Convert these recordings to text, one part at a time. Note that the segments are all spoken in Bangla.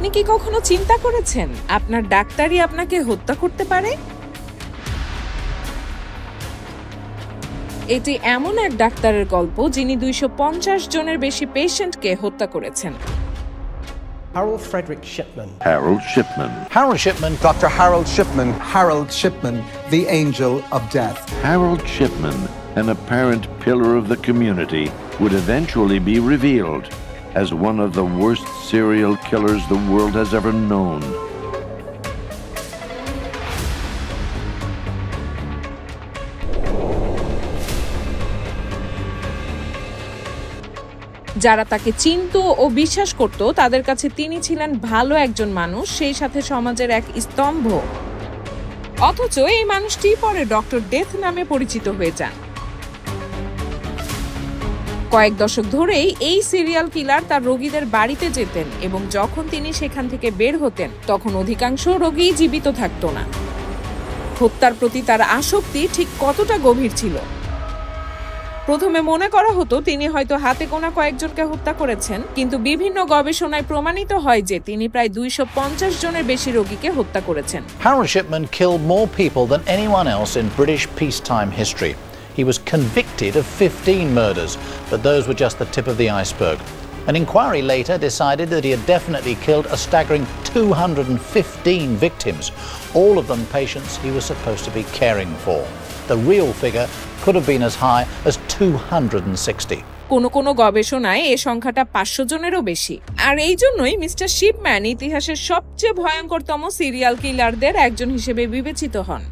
আপনি কি কখনো চিন্তা করেছেন আপনার ডাক্তারই আপনাকে হত্যা করতে পারে এটি এমন এক ডাক্তারের গল্প যিনি দুইশো পঞ্চাশ জনের বেশি পেশেন্টকে হত্যা করেছেন Harold Frederick Shipman. Harold Shipman. Harold Shipman, Dr. Harold Shipman, Harold Shipman, the angel of death. Harold Shipman, an apparent pillar of the community, would eventually be revealed as one of the worst serial killers the world has ever known. যারা তাকে চিনত ও বিশ্বাস করত, তাদের কাছে তিনি ছিলেন ভালো একজন মানুষ, সেই সাথে সমাজের এক স্তম্ভ অথচ এই মানুষটি পরে ডক্টর ডেথ নামে পরিচিত হয়ে যান কয়েক দশক ধরেই এই সিরিয়াল কিলার তার রোগীদের বাড়িতে যেতেন এবং যখন তিনি সেখান থেকে বের হতেন, তখন অধিকাংশ রোগী জীবিত থাকত না। হত্যার প্রতি তার আসক্তি ঠিক কতটা গভীর ছিল? প্রথমে মনে করা হতো তিনি হয়তো হাতে গোনা কয়েকজনকে হত্যা করেছেন, কিন্তু বিভিন্ন গবেষণায় প্রমাণিত হয় যে তিনি প্রায় দুইশ পঞ্চাশ জনের বেশি রোগীকে হত্যা করেছেন। Harold Shipman killed more people than anyone else in British peacetime history. He was convicted of 15 murders, but those were just the tip of the iceberg. An inquiry later decided that he had definitely killed a staggering 215 victims, all of them patients he was supposed to be caring for. The real figure could have been as high as 260. কোনো কোনো গবেষণায় এ সংখ্যাটা পাঁচশো জনেরও বেশি আর এই জন্যই মিস্টার শিপম্যান ইতিহাসের সবচেয়ে ভয়ঙ্করতম সিরিয়াল কিলারদের একজন হিসেবে বিবেচিত হন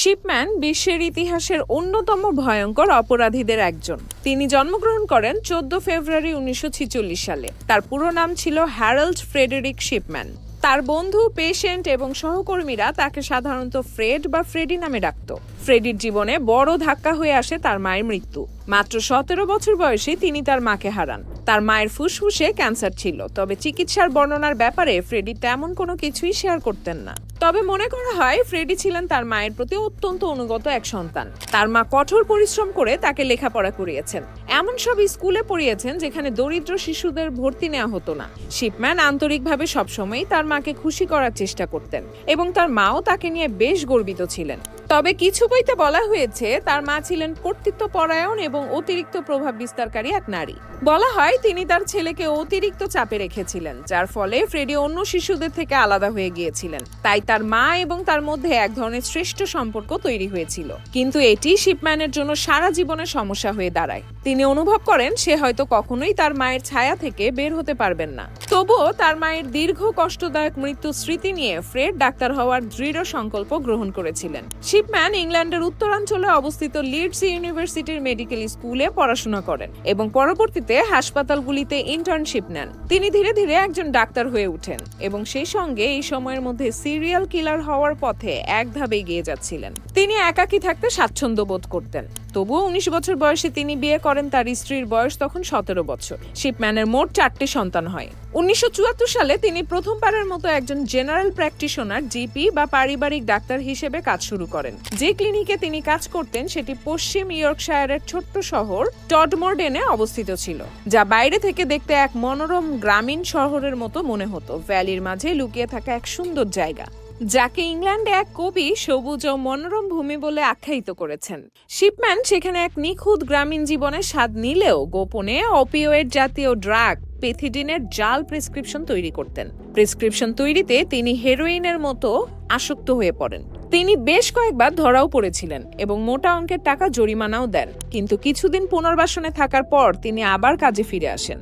শিপম্যান বিশ্বের ইতিহাসের অন্যতম ভয়ঙ্কর অপরাধীদের একজন। তিনি জন্মগ্রহণ করেন চোদ্দ ফেব্রুয়ারি উনিশশো ছেচল্লিশ সালে। তার পুরো নাম ছিল হ্যারল্ড ফ্রেডেরিক শিপম্যান। তার বন্ধু, পেশেন্ট এবং সহকর্মীরা তাকে সাধারণত ফ্রেড বা ফ্রেডি নামে ডাকত। ফ্রেডির জীবনে বড় ধাক্কা হয়ে আসে তার মায়ের মৃত্যু। মাত্র সতেরো বছর বয়সে তিনি তার মাকে হারান। তার মায়ের ফুসফুসে ক্যান্সার ছিল, তবে চিকিৎসার বর্ণনার ব্যাপারে ফ্রেডি তেমন কোনো কিছুই শেয়ার করতেন না। তবে মনে করা হয়, ফ্রেডি ছিলেন তার মায়ের প্রতি অত্যন্ত অনুগত এক সন্তান। তার মা কঠোর পরিশ্রম করে তাকে লেখাপড়া করিয়েছেন। এমন সব স্কুলে পড়িয়েছেন যেখানে দরিদ্র শিশুদের ভর্তি নেওয়া হতো না। শিপম্যান আন্তরিকভাবে সবসময়ই তার মাকে খুশি করার চেষ্টা করতেন এবং তার মাও তাকে নিয়ে বেশ গর্বিত ছিলেন। তবে কিছু বইতে বলা হয়েছে, তার মা ছিলেন কর্তৃত্ব পরায়ণ এবং অতিরিক্ত প্রভাব বিস্তারকারী এক নারী। বলা হয়, তিনি তার ছেলেকে অতিরিক্ত চাপে রেখেছিলেন, যার ফলে ফ্রেডি অন্য শিশুদের থেকে আলাদা হয়ে গিয়েছিলেন। তাই তার মা এবং তার মধ্যে এক ধরনের শ্রেষ্ঠ সম্পর্ক তৈরি হয়েছিল। কিন্তু এটি শিপম্যানের জন্য সারা জীবনের সমস্যা হয়ে দাঁড়ায়। তিনি অনুভব করেন, সে হয়তো কখনোই তার মায়ের ছায়া থেকে বের হতে পারবেন না। তবুও তার মায়ের দীর্ঘ কষ্টদায়ক মৃত্যু স্মৃতি নিয়ে ফ্রেড ডাক্তার হওয়ার দৃঢ় সংকল্প গ্রহণ করেছিলেন। শিপম্যান ইংল্যান্ডের উত্তরাঞ্চলে অবস্থিত লিডস ইউনিভার্সিটির মেডিকেল স্কুলে পড়াশোনা করেন এবং পরবর্তীতে হাসপাতালগুলিতে ইন্টার্নশিপ নেন। তিনি ধীরে ধীরে একজন ডাক্তার হয়ে ওঠেন এবং সেই সঙ্গে এই সময়ের মধ্যে সিরিয়াল কিলার হওয়ার পথে এক ধাপে এগিয়ে যাচ্ছিলেন। তিনি একাকী থাকতে স্বাচ্ছন্দ্য বোধ করতেন। তবুও উনিশ বছর বয়সে তিনি বিয়ে করেন তার স্ত্রীর বয়স তখন সতেরো বছর। শিপম্যানের মোট চারটি সন্তান হয়। উনিশশো চুয়াত্তর সালে তিনি প্রথমবারের মতো একজন জেনারেল প্র্যাকটিশনার, জিপি বা পারিবারিক ডাক্তার হিসেবে কাজ শুরু করেন। যে ক্লিনিকে তিনি কাজ করতেন, সেটি পশ্চিম ইয়র্কশায়ারের ছোট্ট শহর টডমোরডেনে অবস্থিত ছিল, যা বাইরে থেকে দেখতে এক মনোরম গ্রামীণ শহরের মতো মনে হতো। ভ্যালির মাঝে লুকিয়ে থাকা এক সুন্দর জায়গা, যাকে ইংল্যান্ডে এক কবি সবুজ ও মনোরম ভূমি বলে আখ্যায়িত করেছেন। শিপম্যান সেখানে এক নিখুঁত গ্রামীণ জীবনের স্বাদ নিলেও গোপনে অপিওয়েড জাতীয় ড্রাগ, পেথিডিনের জাল প্রেসক্রিপশন তৈরি করতেন। প্রেসক্রিপশন তৈরিতে তিনি হেরোইনের মতো আসক্ত হয়ে পড়েন। তিনি বেশ কয়েকবার ধরাও পড়েছিলেন এবং মোটা অঙ্কের টাকা জরিমানাও দেন। কিন্তু কিছুদিন পুনর্বাসনে থাকার পর তিনি আবার কাজে ফিরে আসেন।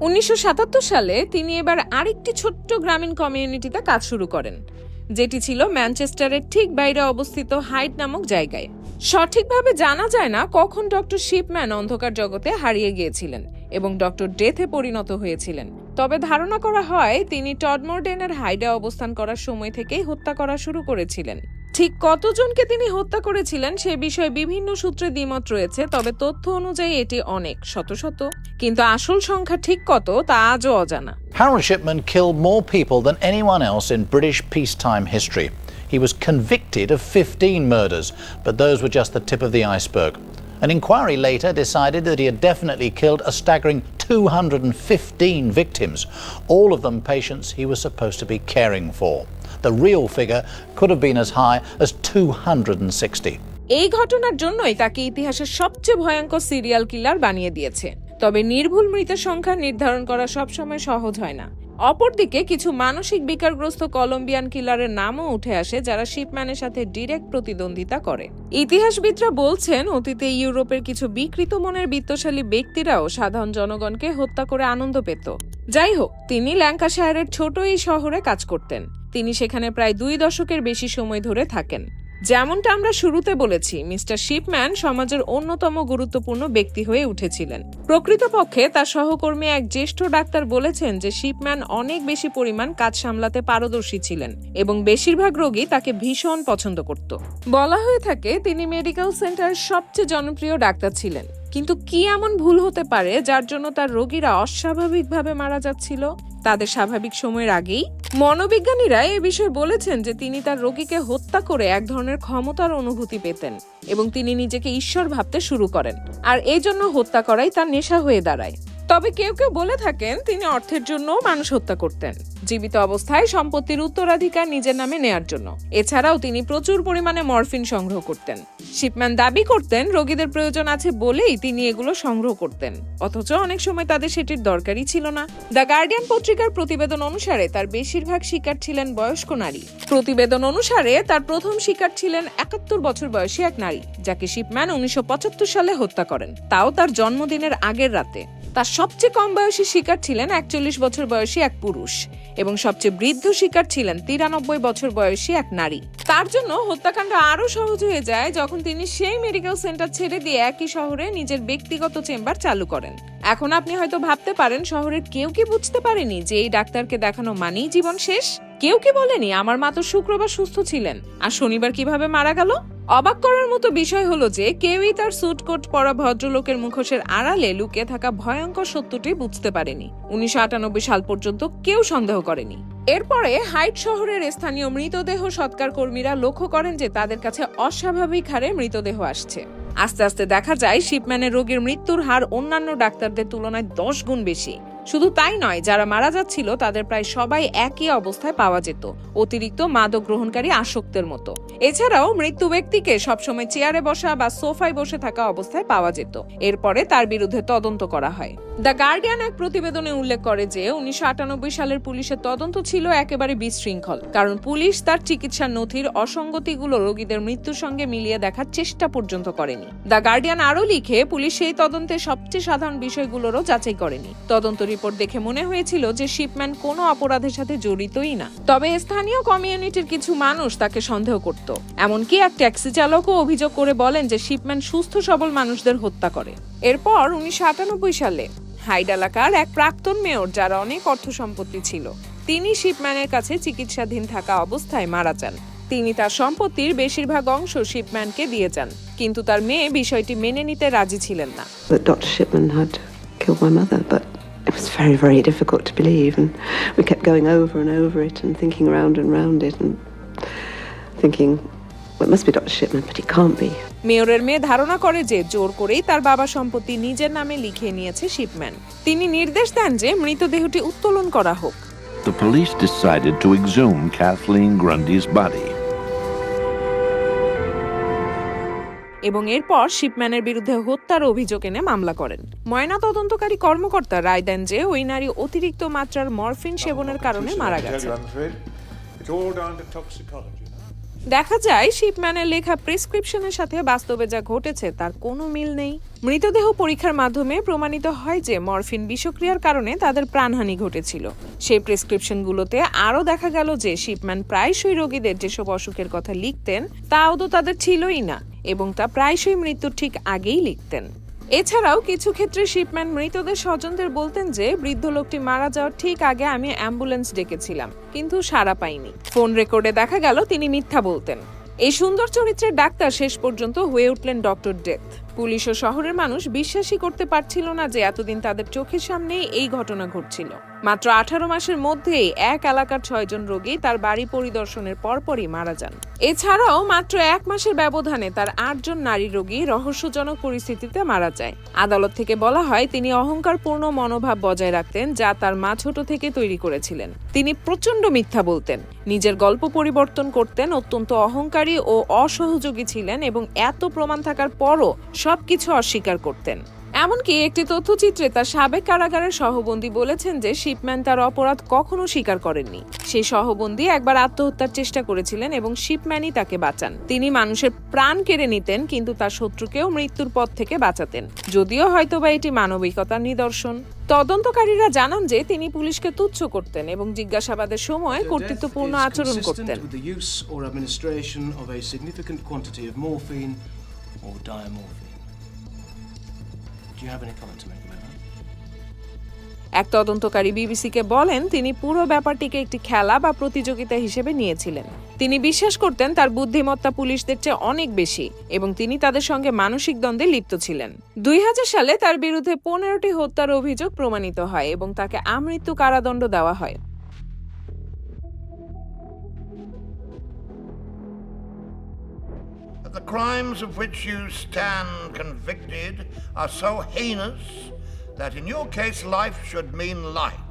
উনিশশো সাতাত্তর সালে তিনি এবার আরেকটি ছোট্ট গ্রামীণ কমিউনিটিতে কাজ শুরু করেন, যেটি ছিল ম্যানচেস্টারের ঠিক বাইরে অবস্থিত হাইট নামক জায়গায়। সঠিকভাবে জানা যায় না কখন ডক্টর শিপম্যান অন্ধকার জগতে হারিয়ে গিয়েছিলেন এবং ডক্টর ডেথে পরিণত হয়েছিলেন। তবে ধারণা করা হয়, তিনি টডমোরডেনের হাইডে অবস্থান করার সময় থেকেই হত্যা করা শুরু করেছিলেন। ঠিক কতজনকে তিনি হত্যা করেছিলেন সে বিষয়ে বিভিন্ন সূত্রে দ্বিমত রয়েছে তবে তথ্য অনুযায়ী এটি অনেক শত শত কিন্তু আসল সংখ্যা ঠিক কত তা আজও অজানা Harold Shipman killed more people than anyone else in British peacetime history. He was convicted of 15 murders, but those were just the tip of the iceberg. An inquiry later decided that he had definitely killed a staggering 215 victims, all of them patients he was supposed to be caring for. The real figure could have been as high as 260. এই ঘটনার জন্যই তাকে ইতিহাসের সবচেয়ে ভয়ঙ্কর সিরিয়াল কিলার বানিয়ে দিয়েছে তবে নির্ভুল মৃতের সংখ্যা নির্ধারণ করা সবসময় সহজ হয় না অপরদিকে কিছু মানসিক বিকারগ্রস্ত কলম্বিয়ান কিলারের নামও উঠে আসে যারা শিপম্যানের সাথে ডিরেক্ট প্রতিদ্বন্দ্বিতা করে। ইতিহাসবিদরা বলছেন, অতীতে ইউরোপের কিছু বিকৃত মনের বিত্তশালী ব্যক্তিরাও সাধারণ জনগণকে হত্যা করে আনন্দ পেত। যাই হোক, তিনি ল্যাঙ্কাশায়ারের ছোট এই শহরে কাজ করতেন। তিনি সেখানে প্রায় দুই দশকের বেশি সময় ধরে থাকেন। যেমনটা আমরা শুরুতে বলেছি, মিস্টার শিপম্যান সমাজের অন্যতম গুরুত্বপূর্ণ ব্যক্তি হয়ে উঠেছিলেন। প্রকৃতপক্ষে তার সহকর্মী এক জ্যেষ্ঠ ডাক্তার বলেছেন যে শিপম্যান অনেক বেশি পরিমাণ কাজ সামলাতে পারদর্শী ছিলেন এবং বেশিরভাগ রোগী তাকে ভীষণ পছন্দ করত। বলা হয়ে থাকে, তিনি মেডিকেল সেন্টারের সবচেয়ে জনপ্রিয় ডাক্তার ছিলেন। কিন্তু কি এমন ভুল হতে পারে যার জন্য তার রোগীরা অস্বাভাবিকভাবে মারা যাচ্ছিল? তাদের স্বাভাবিক সময়ের আগেই মনোবিজ্ঞানীরা এ বিষয়ে বলেছেন যে তিনি তার রোগীকে হত্যা করে এক ধরনের ক্ষমতার অনুভূতি পেতেন এবং তিনি নিজেকে ঈশ্বর ভাবতে শুরু করেন। আর এই জন্য হত্যা করাই তার নেশা হয়ে দাঁড়ায়। তবে কেউ কেউ বলে থাকেন তিনি অর্থের জন্য মানুষ হত্যা করতেন। জীবিত অবস্থায় সম্পত্তির উত্তরাধিকার নিজের নামে নেয়ার জন্য। এছাড়াও তিনি প্রচুর পরিমাণে মরফিন সংগ্রহ করতেন। শিপম্যান দাবি করতেন, রোগীদের প্রয়োজন আছে বলেই তিনি এগুলো সংগ্রহ করতেন। অথচ অনেক সময় তাদের সেটির দরকারই ছিল না। দ্য গার্ডিয়ান পত্রিকার প্রতিবেদন অনুসারে, তার বেশিরভাগ শিকার ছিলেন বয়স্ক নারী। প্রতিবেদন অনুসারে, তার প্রথম শিকার ছিলেন একাত্তর বছর বয়সী এক নারী, যাকে শিপম্যান উনিশশো পঁচাত্তর সালে হত্যা করেন। তাও তার জন্মদিনের আগের রাতে। তার সবচেয়ে কম বয়সী শিকার ছিলেন একচল্লিশ বছর বয়সী এক পুরুষ এবং সবচেয়ে বৃদ্ধ শিকার ছিলেন তিরানব্বই বছর বয়সী এক নারী। তার জন্য হত্যাকাণ্ড আরও সহজ হয়ে যায় যখন তিনি সেই মেডিকেল সেন্টার ছেড়ে দিয়ে একই শহরে নিজের ব্যক্তিগত চেম্বার চালু করেন। এখন আপনি হয়তো ভাবতে পারেন, শহরের কেউ কি বুঝতে পারেনি যে এই ডাক্তারকে দেখানো মানেই জীবন শেষ? কেউ কি বলেনি, আমার মা তো শুক্রবার সুস্থ ছিলেন, আর শনিবার কীভাবে মারা গেল? অবাক করার মতো বিষয় হলো যে কেউই তার স্যুট কোট পরা ভদ্রলোকের মুখোশের আড়ালে লুকিয়ে থাকা ভয়ঙ্কর সত্যটি বুঝতে পারেনি। উনিশশো আটানব্বই সাল পর্যন্ত কেউ সন্দেহ করেনি। এরপরে হাইট শহরের স্থানীয় মৃতদেহ সৎকার কর্মীরা লক্ষ্য করেন যে তাদের কাছে অস্বাভাবিক হারে মৃতদেহ আসছে। আস্তে আস্তে দেখা যায়, শিপম্যানের রোগীর মৃত্যুর হার অন্যান্য ডাক্তারদের তুলনায় দশ গুণ বেশি। শুধু তাই নয়, যারা মারা যাচ্ছিল, তাদের প্রায় সবাই একই অবস্থায় পাওয়া যেত, অতিরিক্ত মাদক গ্রহণকারী আসক্তের মতো। এছাড়াও মৃত্যু ব্যক্তিকে সবসময় চেয়ারে বসা বা সোফায় বসে থাকা অবস্থায় পাওয়া যেত। এরপরে তার বিরুদ্ধে তদন্ত করা হয়। দ্য গার্ডিয়ান এক প্রতিবেদনে উল্লেখ করে যে, উনিশশো সালের পুলিশের তদন্ত ছিল একেবারে বিশৃঙ্খল, কারণ পুলিশ তার চিকিৎসার নথির অসঙ্গতিগুলো রোগীদের মৃত্যুর সঙ্গে মিলিয়ে দেখার চেষ্টা পর্যন্ত করেনি। দ্য গার্ডিয়ান আরও লিখে, পুলিশ সেই তদন্তে সবচেয়ে সাধারণ বিষয়গুলোরও যাচাই করেনি। তদন্ত রিপোর্ট দেখে মনে হয়েছিল যে শিপম্যান কোনো অপরাধের সাথে জড়িতই না। তবে স্থানীয় কমিউনিটির কিছু মানুষ তাকে সন্দেহ করত। এমনকি এক ট্যাক্সি চালকও অভিযোগ করে বলেন যে শিপম্যান সুস্থ সবল মানুষদের হত্যা করে। এরপর উনিশশো সালে হাইড এলাকার এক প্রাক্তন মেয়র, যার অনেক অর্থ সম্পত্তি ছিল, তিনি শিপম্যানের কাছে চিকিৎসাধীন থাকা অবস্থায় মারা যান। তিনি তার সম্পত্তির বেশিরভাগ অংশ শিপম্যানকে দিয়ে যান, কিন্তু তার মেয়ে বিষয়টি মেনে নিতে রাজি ছিলেন না। It was very, very difficult to believe. And we kept going over and over it and thinking round and round it and thinking, well, it must be Dr. Shipman, but it can't be. মেয়রের মেয়ে ধারণা করে যে জোর করেই তার বাবা সম্পত্তি নিজের নামে লিখে নিয়েছে শিপম্যান তিনি নির্দেশ দেন যে মৃতদেহটি উত্তোলন করা হোক The police decided to exhume Kathleen Grundy's body. এবং এরপর শিপম্যানের বিরুদ্ধে হত্যার অভিযোগ এনে মামলা করেন। ময়না তদন্তকারী কর্মকর্তা রায় দেন যে ওই নারী অতিরিক্ত মাত্রার মরফিন সেবনের কারণে মারা গেছে। দেখা যায়, শিপম্যানের লেখা প্রেসক্রিপশনের সাথে বাস্তবে যা ঘটেছে তার কোনো মিল নেই। মৃতদেহ পরীক্ষার মাধ্যমে প্রমাণিত হয় যে মরফিন বিষক্রিয়ার কারণে তাদের প্রাণহানি ঘটেছিল। সেই প্রেসক্রিপশনগুলোতে আরও দেখা গেল যে শিপম্যান প্রায়শই রোগীদের যেসব অসুখের কথা লিখতেন, তাও তো তাদের ছিলই না, এবং তা প্রায়শই মৃত্যুর ঠিক আগেই লিখতেন। এছাড়াও কিছু ক্ষেত্রে শিপম্যান মৃতদের স্বজনদের বলতেন যে, বৃদ্ধ লোকটি মারা যাওয়ার ঠিক আগে আমি অ্যাম্বুলেন্স ডেকেছিলাম, কিন্তু সাড়া পাইনি। ফোন রেকর্ডে দেখা গেল তিনি মিথ্যা বলতেন। এই সুন্দর চরিত্রের ডাক্তার শেষ পর্যন্ত হয়ে উঠলেন ডক্টর ডেথ। পুলিশ ও শহরের মানুষ বিশ্বাসই করতে পারছিল না যে এতদিন তাদের চোখের সামনে এই ঘটনা ঘটছিল। মাত্র আঠারো মাসের মধ্যেই এক এলাকার ছয়জন রোগী তার বাড়ি পরিদর্শনের পরপরই মারা যান। এছাড়াও মাত্র এক মাসের ব্যবধানে তার আটজন নারী রোগী রহস্যজনক পরিস্থিতিতে মারা যায়। আদালত থেকে বলা হয়, তিনি অহংকারপূর্ণ মনোভাব বজায় রাখতেন যা তার মা ছোট থেকে তৈরি করেছিলেন। তিনি প্রচণ্ড মিথ্যা বলতেন, নিজের গল্প পরিবর্তন করতেন, অত্যন্ত অহংকারী ও অসহযোগী ছিলেন এবং এত প্রমাণ থাকার পরও সবকিছু অস্বীকার করতেন। এমনকি একটি তথ্যচিত্রে তার সাবেক কারাগারের সহবন্দী বলেছেন যে শিপম্যান তার অপরাধ কখনো স্বীকার করেননি। সেই সহবন্দী একবার আত্মহত্যার চেষ্টা করেছিলেন এবং শিপম্যানই তাকে বাঁচান। তিনি মানুষের প্রাণ কেড়ে নিতেন কিন্তু তার শত্রুকেও মৃত্যুর পথ থেকে বাঁচাতেন। যদিও হয়তোবা এটি মানবিকতার নিদর্শন। তদন্তকারীরা জানান যে তিনি পুলিশকে তুচ্ছ করতেন এবং জিজ্ঞাসাবাদের সময় কর্তৃত্বপূর্ণ আচরণ করতেন। এক তদন্তকারী বিবিসিকে বলেন, তিনি পুরো ব্যাপারটিকে একটি খেলা বা প্রতিযোগিতা হিসেবে নিয়েছিলেন। তিনি বিশ্বাস করতেন তার বুদ্ধিমত্তা পুলিশদের চেয়ে অনেক বেশি এবং তিনি তাদের সঙ্গে মানসিক দ্বন্দ্বে লিপ্ত ছিলেন। দুই হাজার সালে তার বিরুদ্ধে পনেরোটি হত্যার অভিযোগ প্রমাণিত হয় এবং তাকে আমৃত্যু কারাদণ্ড দেওয়া হয়। The crimes of which you stand convicted are so heinous that in your case life should mean life,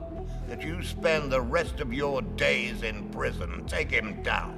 that you spend the rest of your days in prison. Take him down.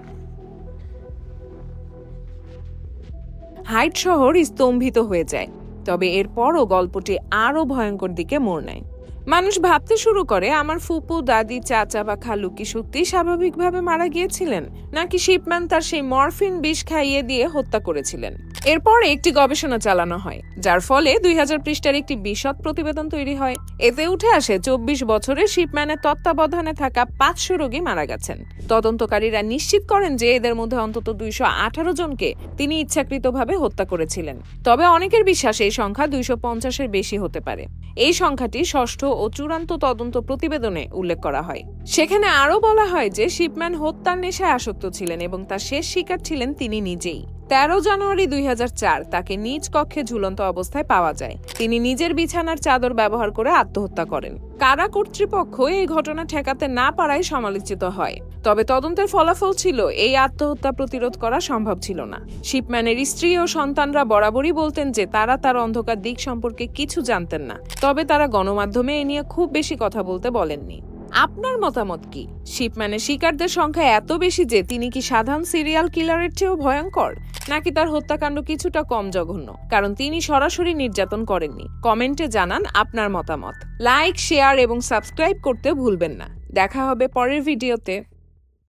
হাইট শহর স্তম্ভিত হয়ে যায় তবে এরপরও গল্পটি আরও ভয়ঙ্কর দিকে মোড় নেয় মানুষ ভাবতে শুরু করে, আমার ফুপু, দাদি, চাচা বা খালু কি সত্যি স্বাভাবিকভাবে মারা গিয়েছিলেন? নাকি শিপম্যান তার সেই মরফিন বিষ খাইয়ে দিয়ে হত্যা করেছিলেন? এরপর একটি গবেষণা চালানো হয়, যার ফলে দুই হাজার পৃষ্ঠার একটি বিশদ প্রতিবেদন তৈরি হয়। এতে উঠে আসে, চব্বিশ বছরে শিপম্যানের তত্ত্বাবধানে থাকা পাঁচশো রোগী মারা গেছেন। তদন্তকারীরা নিশ্চিত করেন যে এদের মধ্যে অন্তত দুইশো আঠারো জনকে তিনি ইচ্ছাকৃতভাবে হত্যা করেছিলেন। তবে অনেকের বিশ্বাস এই সংখ্যা দুইশো পঞ্চাশের বেশি হতে পারে। এই সংখ্যাটি ষষ্ঠ ও চূড়ান্ত তদন্ত প্রতিবেদনে উল্লেখ করা হয়। সেখানে আরও বলা হয় যে শিপম্যান হত্যার নেশায় আসক্ত ছিলেন এবং তার শেষ শিকার ছিলেন তিনি নিজেই। তেরো জানুয়ারি দুই হাজার চার, তাকে নিজ কক্ষে ঝুলন্ত অবস্থায় পাওয়া যায়। তিনি নিজের বিছানার চাদর ব্যবহার করে আত্মহত্যা করেন। কারা কর্তৃপক্ষ এই ঘটনা ঠেকাতে না পারায় সমালোচিত হয়। তবে তদন্তের ফলাফল ছিল, এই আত্মহত্যা প্রতিরোধ করা সম্ভব ছিল না। শিপম্যানের স্ত্রী ও সন্তানরা বরাবরই বলতেন যে তারা তার অন্ধকার দিক সম্পর্কে কিছু জানতেন না। তবে তারা গণমাধ্যমে এ নিয়ে খুব বেশি কথা বলতে বলেননি। আপনার মতামত কি? শিপম্যানের শিকারদের সংখ্যা এত বেশি যে তিনি কি সাধারণ সিরিয়াল কিলারের চেয়েও ভয়ঙ্কর? নাকি তার হত্যাকাণ্ড কিছুটা কম জঘন্য? কারণ তিনি সরাসরি নির্যাতন করেননি। কমেন্টে জানান আপনার মতামত। লাইক, শেয়ার এবং সাবস্ক্রাইব করতে ভুলবেন না। দেখা হবে পরের ভিডিওতে।